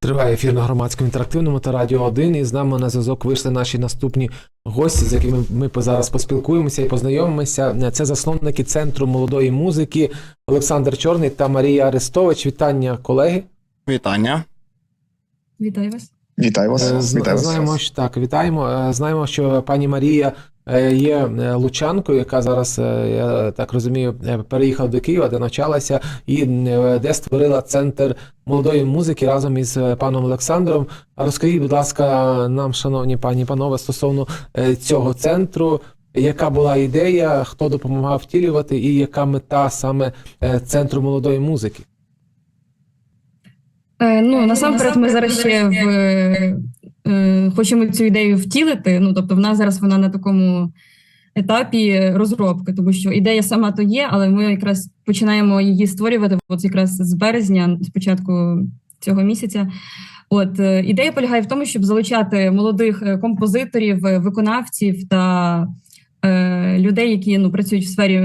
Триває ефір на громадському інтерактивному та радіо 1. І з нами на зв'язок вийшли наші наступні гості, з якими ми зараз поспілкуємося і познайомимося. Це засновники центру молодої музики Олександр Чорний та Марія Арестович. Вітання, колеги. Вітання. Вітаю вас. Вітаю вас. Е, Вітаю вас. Знаємо, що так, вітаємо. Е, Знаємо, що пані Марія є е, лучанкою, яка зараз, е, я так розумію, е, переїхала до Києва, де навчалася, і е, де створила центр молодої музики разом із е, паном Олександром. Розкажіть, будь ласка, нам, шановні пані і панове, стосовно е, цього центру. Яка була ідея, хто допомагав втілювати, і яка мета саме е, центру молодої музики? Е, ну насамперед, ми зараз ще в хочемо цю ідею втілити. Ну тобто, в нас зараз вона на такому етапі розробки, тому що ідея сама то є, але ми якраз починаємо її створювати от якраз з березня, з початку цього місяця. От е, ідея полягає в тому, щоб залучати молодих е, композиторів, е, виконавців та е, людей, які ну працюють в сфері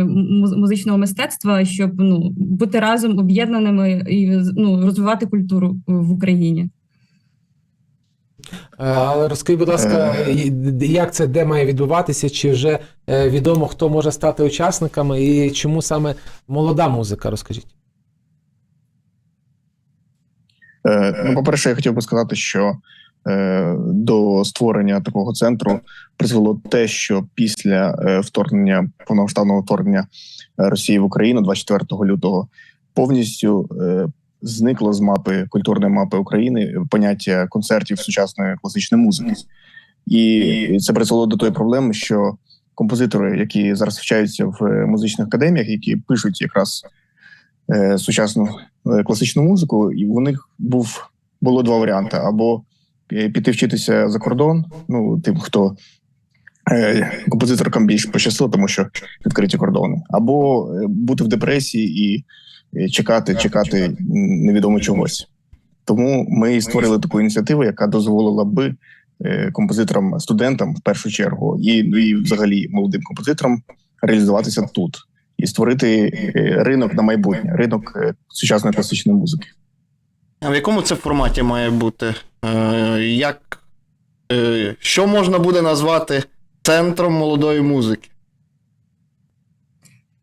музичного мистецтва, щоб ну бути разом об'єднаними і ну розвивати культуру в Україні. Е, Але розкажіть, будь ласка, як це де має відбуватися? Чи вже е, відомо, хто може стати учасниками, і чому саме молода музика? Розкажіть. Е, Ну, по-перше, я хотів би сказати, що е, до створення такого центру призвело те, що після е, вторгнення повномасштабного вторгнення е, Росії в Україну 24 лютого повністю е, зникло з мапи культурної мапи України поняття концертів сучасної класичної музики, і це призвело до тої проблеми, що композитори, які зараз навчаються в е, музичних академіях, які пишуть якраз е, сучасну е, класичну музику, і у них був було два варіанти: або е, піти вчитися за кордон, ну тим, хто е, композиторкам більш пощастило, тому що відкриті кордони, або бути в депресії і чекати, чекати невідомо чогось. Тому ми і створили таку ініціативу, яка дозволила би е, композиторам, студентам в першу чергу, і, ну, і взагалі молодим композиторам реалізуватися тут і створити е, ринок на майбутнє, ринок е, сучасної класичної музики. А в якому це форматі має бути? Е, як, е, що можна буде назвати центром молодої музики?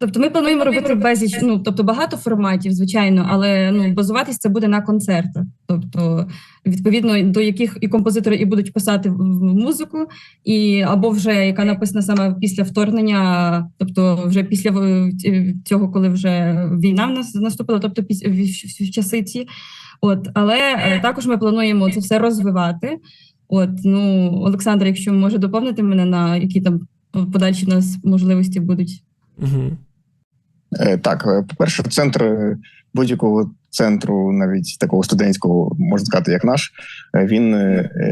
Тобто, ми плануємо робити безліч, ну тобто багато форматів, звичайно, але ну базуватись це буде на концертах. Тобто, відповідно до яких і композитори і будуть писати музику, і або вже яка написана саме після вторгнення, тобто вже після цього, коли вже війна в нас наступила, тобто після в, в часи ці. От, але е, також ми плануємо це все розвивати. От, ну, Олександр, якщо може доповнити мене на які там подальші в нас можливості будуть. Угу. Е, Так, е, по-перше, центр е, будь-якого центру, навіть такого студентського, можна сказати, як наш, він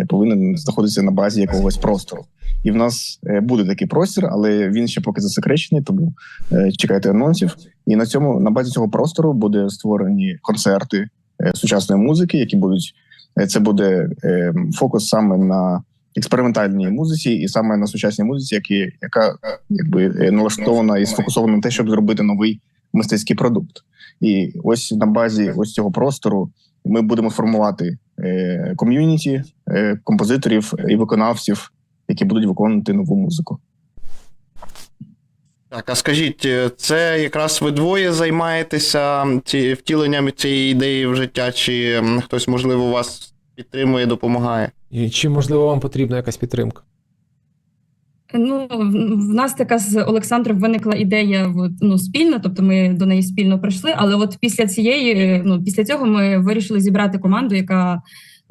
повинен знаходитися на базі якогось простору. І в нас буде такий простір, але він ще поки засекречений, тому чекайте анонсів. І на цьому на базі цього простору буде створені концерти сучасної музики, які будуть це буде фокус саме на експериментальній музиці, і саме на сучасній музиці, які, яка якби е, налаштована і сфокусована на те, щоб зробити новий мистецький продукт. І ось на базі ось цього простору ми будемо формувати е, ком'юніті е, композиторів і виконавців, які будуть виконувати нову музику. Так, а скажіть, е, це якраз ви двоє займаєтеся ці, втіленням цієї ідеї в життя, чи хтось, можливо, у вас підтримує, допомагає? І чи можливо вам потрібна якась підтримка? Ну, в нас така з Олександром виникла ідея от, ну, спільно, тобто ми до неї спільно прийшли. Але от після цієї, ну після цього ми вирішили зібрати команду, яка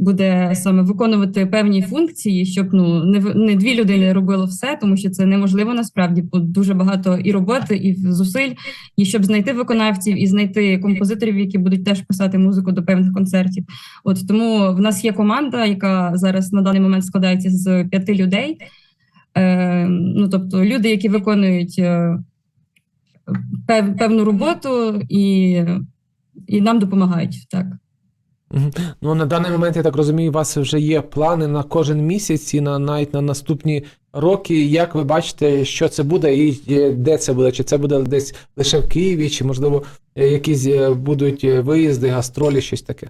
буде саме виконувати певні функції, щоб ну не не дві людини робило все, тому що це неможливо насправді, бо дуже багато і роботи, і зусиль, і щоб знайти виконавців і знайти композиторів, які будуть теж писати музику до певних концертів. От тому в нас є команда, яка зараз на даний момент складається з п'яти людей. Е, ну, тобто люди, які виконують е, пев, певну роботу і, і нам допомагають. Так. Ну, на даний момент, я так розумію, у вас вже є плани на кожен місяць і на навіть на наступні роки. Як ви бачите, що це буде і де це буде? Чи це буде десь лише в Києві, чи можливо е, якісь е, будуть е, виїзди, гастролі, щось таке?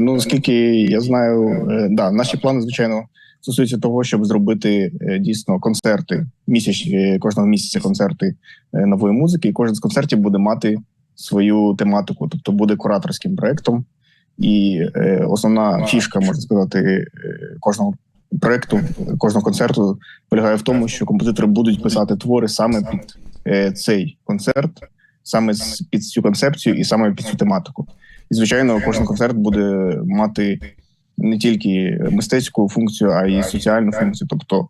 Ну, наскільки я знаю, да, наші плани, звичайно, стосуються того, щоб зробити дійсно концерти місяць кожного місяця концерти нової музики. І кожен з концертів буде мати свою тематику, тобто буде кураторським проектом. І е, основна фішка, можна сказати, е, кожного проекту, кожного концерту полягає в тому, що композитори будуть писати твори саме під е, цей концерт, саме з- під цю концепцію і саме під цю тематику. І звичайно, кожен концерт буде мати не тільки мистецьку функцію, а й соціальну функцію. Тобто,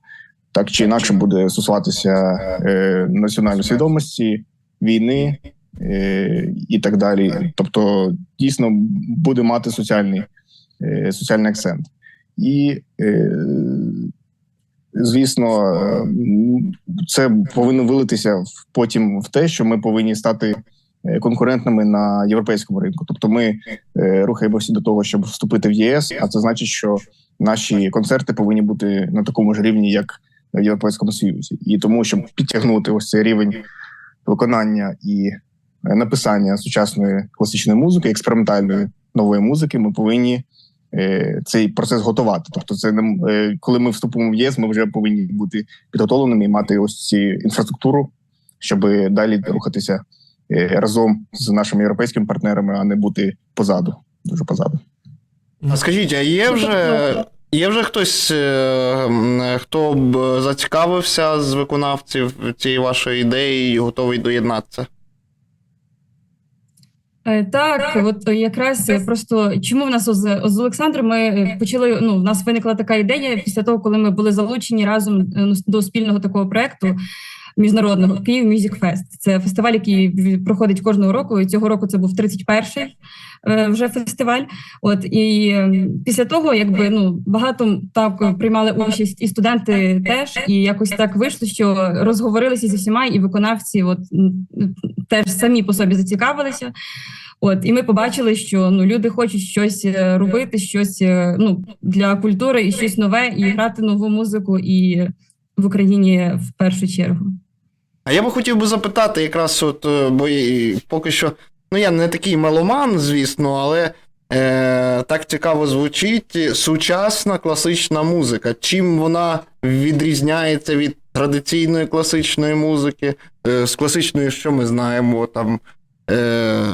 так чи інакше буде стосуватися е, національної свідомості, війни і так далі. Тобто, дійсно буде мати соціальний, е, соціальний акцент. І е, звісно, е, це повинно вилитися потім в те, що ми повинні стати е, конкурентними на європейському ринку. Тобто, ми е, рухаємося до того, щоб вступити в ЄС, а це значить, що наші концерти повинні бути на такому ж рівні, як в Європейському Союзі, і тому, щоб підтягнути ось цей рівень виконання і е, написання сучасної класичної музики, експериментальної нової музики, ми повинні е, цей процес готувати. Тобто, це е, коли ми вступимо в ЄС, ми вже повинні бути підготовленими і мати ось ці інфраструктуру, щоб далі рухатися е, разом з нашими європейськими партнерами, а не бути позаду, дуже позаду. А скажіть, а є вже, є вже хтось, е, хто б зацікавився з виконавців цієї вашої ідеї і готовий доєднатися? Е, Так, от якраз е, просто чому в нас з, Олександром ми е, почали. Ну, в нас виникла така ідея після того, коли ми були залучені разом е, ну, до спільного такого проекту міжнародного Київ Music Fest. Це фестиваль, який проходить кожного року. І цього року це був 31-й е, вже фестиваль. От і е, після того, якби ну багато так приймали участь, і студенти теж, і якось так вийшло, що розговорилися зі всіма, і виконавці, от теж самі по собі зацікавилися. От і ми побачили, що ну люди хочуть щось е, робити, щось ну для культури і щось нове, і грати нову музику і в Україні в першу чергу. А я би хотів би запитати, якраз от, е, бо поки що, ну я не такий меломан, звісно, але е, так цікаво звучить. Сучасна класична музика. Чим вона відрізняється від традиційної класичної музики? Е, з класичної, що ми знаємо, там. Е,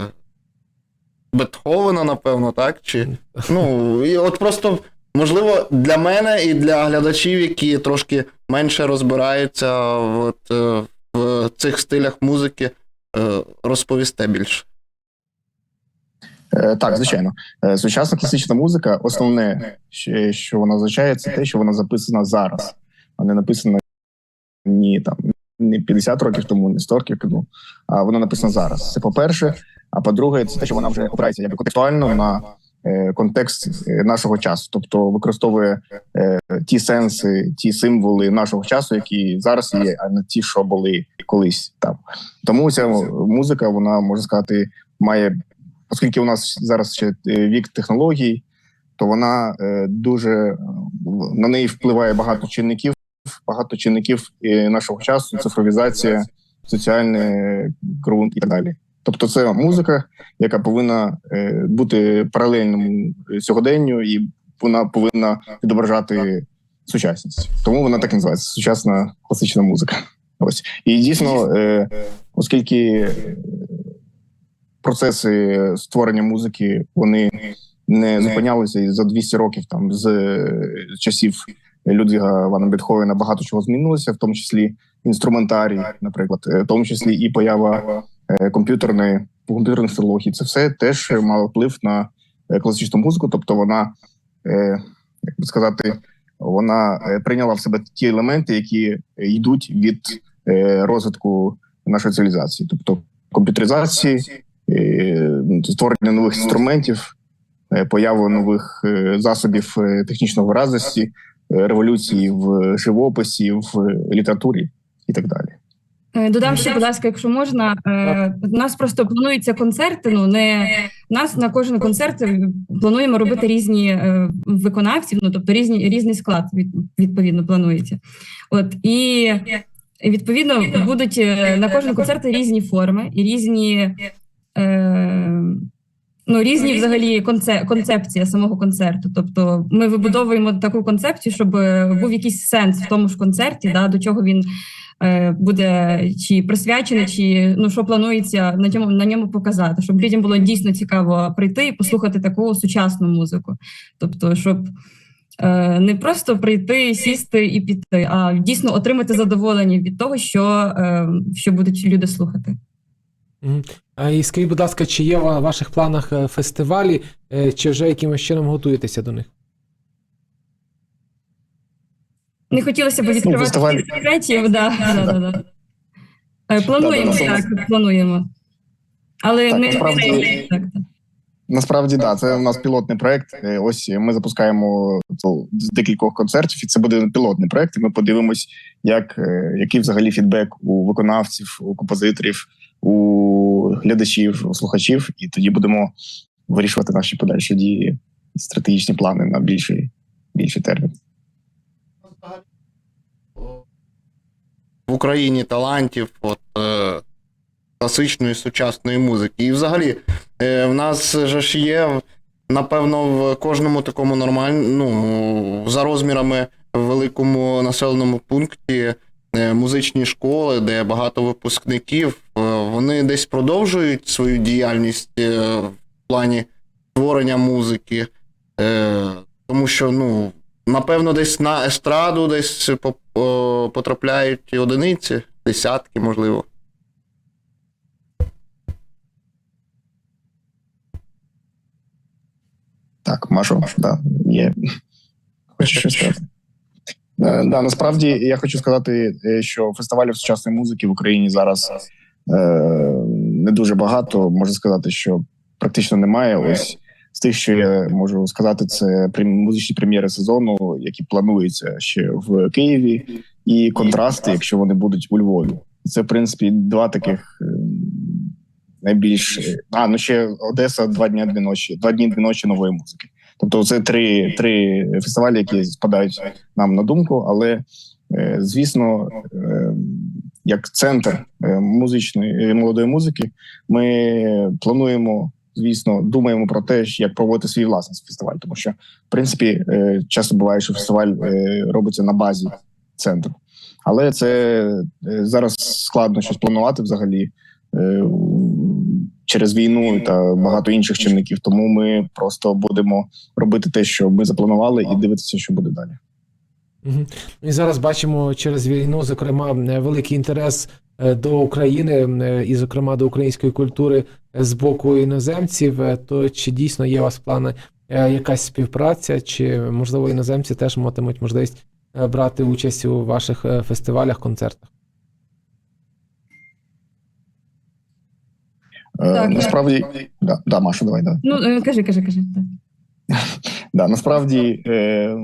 Бетховена, напевно, так? Чи, ну, і от просто, можливо, для мене і для глядачів, які трошки менше розбираються е, в цих стилях музики, е, розповісте більше. Е, Так, звичайно, Е, сучасна класична музика. Основне, що- вона означає, це те, що вона записана зараз, а не написана ні там не 50 років тому, не 100 років тому, а вона написана зараз. Це по-перше. А по-друге, це те, що вона вже опирається якби контекстуально на контекст е, нашого часу, тобто використовує е, ті сенси, ті символи нашого часу, які зараз є, а не ті, що були колись там. Тому ця музика, вона можна сказати, має оскільки у нас зараз ще е, вік технологій, то вона е, дуже е, на неї впливає багато чинників, багато чинників е, нашого часу, цифровізація, соціальний ґрунт і так далі. Тобто, це музика, яка повинна е, бути паралельному сьогоденню, і вона повинна відображати сучасність. Тому вона так і називається сучасна класична музика. Ось. І дійсно, е, оскільки процеси створення музики вони не зупинялися і за 200 років там з е, часів Людвіга Вана Бетховена багато чого змінилося, в тому числі інструментарій, наприклад, в тому числі і поява комп'ютерної комп'ютерних технологій. Це все теж мало вплив на е, класичну музику, тобто вона, е, як би сказати, вона е, прийняла в себе ті елементи, які йдуть від розвитку нашої цивілізації, тобто комп'ютеризації, е, створення нових інструментів, появу нових засобів технічної виразності, революції в живописі, в літературі і так далі. Е, Додам ще, будь ласка, якщо можна. е, У нас просто плануються концерти. Ну не нас на кожен концерт е, плануємо робити різні е, виконавців, ну тобто різні різний склад відповідно планується. От і відповідно будуть е, на кожен концерт різні форми і різні. Е, Ну, різні взагалі конце, концепція самого концерту. Тобто, ми вибудовуємо таку концепцію, щоб е, був якийсь сенс в тому ж концерті, да, до чого він е, буде чи присвячений, чи ну що планується на ньому на ньому показати, щоб людям було дійсно цікаво прийти і послухати таку сучасну музику. Тобто, щоб е, не просто прийти, сісти і піти, а дійсно отримати задоволення від того, що, е, що будуть люди слухати. А І скажіть, будь ласка, чи є в ваших планах е, фестивалі, е, чи вже якимось чином готуєтеся до них? Не хотілося б відкривати фестиваль- секретів. Да, да, да, да. Плануємо, так, плануємо. Але Так, не насправді- так, так. Насправді, да, це у нас пілотний проект. Е, Ось ми запускаємо з декількох концертів, і це буде пілотний проект. І ми подивимось, як е, який взагалі фідбек у виконавців, у композиторів, у глядачів, у слухачів, і тоді будемо вирішувати наші подальші дії, стратегічні плани на більший, більший термін. В Україні талантів от, е, класичної сучасної музики. І взагалі, е, в нас же ж є, напевно, в кожному такому нормальному, ну, за розмірами в великому населеному пункті е, музичні школи, де багато випускників, е, вони десь продовжують свою діяльність е, в плані створення музики. Тому що, ну, напевно, десь на естраду десь поп- потрапляють одиниці, десятки, можливо. Так, Машо, да, є. Хочу щось сказати. Е, Да, насправді я хочу сказати, е, що фестивалів сучасної музики в Україні зараз е, не дуже багато. Можу сказати, що практично немає. Ось з тих, що я можу сказати, це музичні прем'єри сезону, які плануються ще в Києві, і контрасти, якщо вони будуть у Львові. Це, в принципі, два таких е, найбільш е, а ну ще Одеса два дні дві ночі, два дні дві ночі нової музики. Тобто, це три, три фестивалі, які спадають нам на думку, але е, звісно, як центр музичної молодої музики, ми плануємо. Звісно, думаємо про те, як проводити свій власний фестиваль, тому що в принципі е, часто буває, що фестиваль е, робиться на базі центру, але це е, зараз складно щось планувати взагалі через війну та багато інших чинників. Тому ми просто будемо робити те, що ми запланували, і дивитися, що буде далі. Мгм. І зараз бачимо через війну, зокрема, великий інтерес до України е, і, зокрема, до української культури е, з боку іноземців. Е, То чи дійсно є у вас плани е, якась співпраця, чи можливо іноземці теж матимуть можливість е, брати участь у ваших е, фестивалях, концертах? Е, Так, насправді, да, да, Маша, давай, давай. Ну, е, кажи, кажи, кажи. Да, насправді, е, е,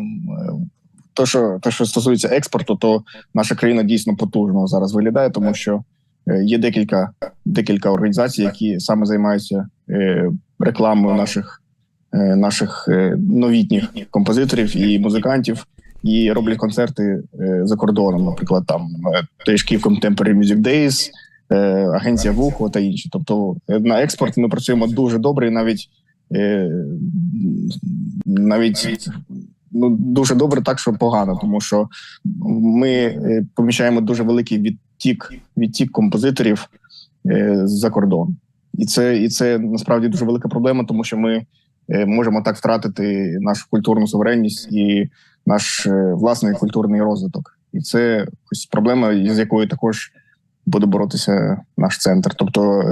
то, що, то, що стосується експорту, то наша країна дійсно потужно зараз виглядає, тому що е, є декілька, декілька організацій, які саме займаються е, рекламою наших, е, наших новітніх композиторів і музикантів. І роблять концерти за кордоном, наприклад, там Київ Contemporary Music Days, агенція Вухо та інші. Тобто на експорт ми працюємо дуже добре, і навіть навіть ну дуже добре, так що погано, тому що ми е, поміщаємо дуже великий відтік відтік композиторів е, за кордон, і це і це насправді дуже велика проблема, тому що ми е, можемо так втратити нашу культурну суверенність і наш власний культурний розвиток. І це ось проблема, з якою також буде боротися наш центр. Тобто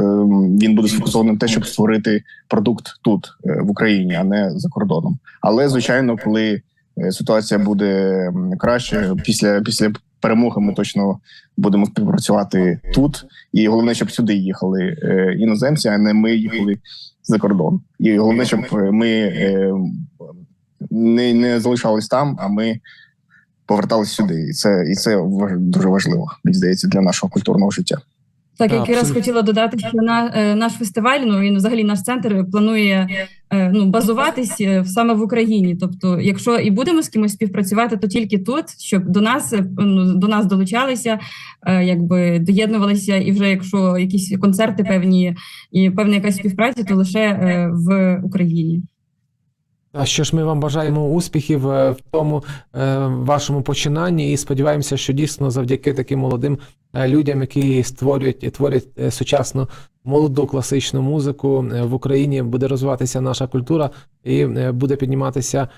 він буде сфокусований на те, щоб створити продукт тут в Україні, а не за кордоном. Але звичайно, коли ситуація буде краще після після перемоги, ми точно будемо співпрацювати тут. І головне, щоб сюди їхали е, іноземці, а не ми їхали за кордон. І головне, щоб е, ми е, не, не залишались там, а ми повертались сюди, і це і це дуже важливо, мені здається, для нашого культурного життя. Так, як якраз хотіла додати, що на е, наш фестиваль, ну і взагалі наш центр планує е, ну базуватись е, саме в Україні. Тобто, якщо і будемо з кимось співпрацювати, то тільки тут, щоб до нас ну, до нас долучалися, якби доєднувалися, і вже якщо якісь концерти певні і певна якась співпраця, то лише в Україні. А що ж ми вам бажаємо успіхів е, в тому е, вашому починанні і сподіваємося, що дійсно завдяки таким молодим е, людям, які створюють і творять сучасну молоду класичну музику в Україні, буде розвиватися наша культура і буде підніматися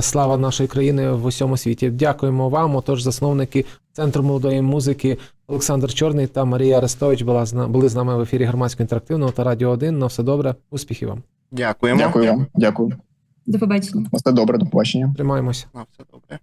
слава нашої країни в усьому світі. Дякуємо вам. Отож, засновники центру молодої музики Олександр Чорний та Марія Арестович була були з нами в ефірі громадського інтерактивного та радіо 1. На все добре, успіхів вам. Дякуємо. Дякую дякую. До побачення. Все добре, до побачення. Тримаємося. На все добре.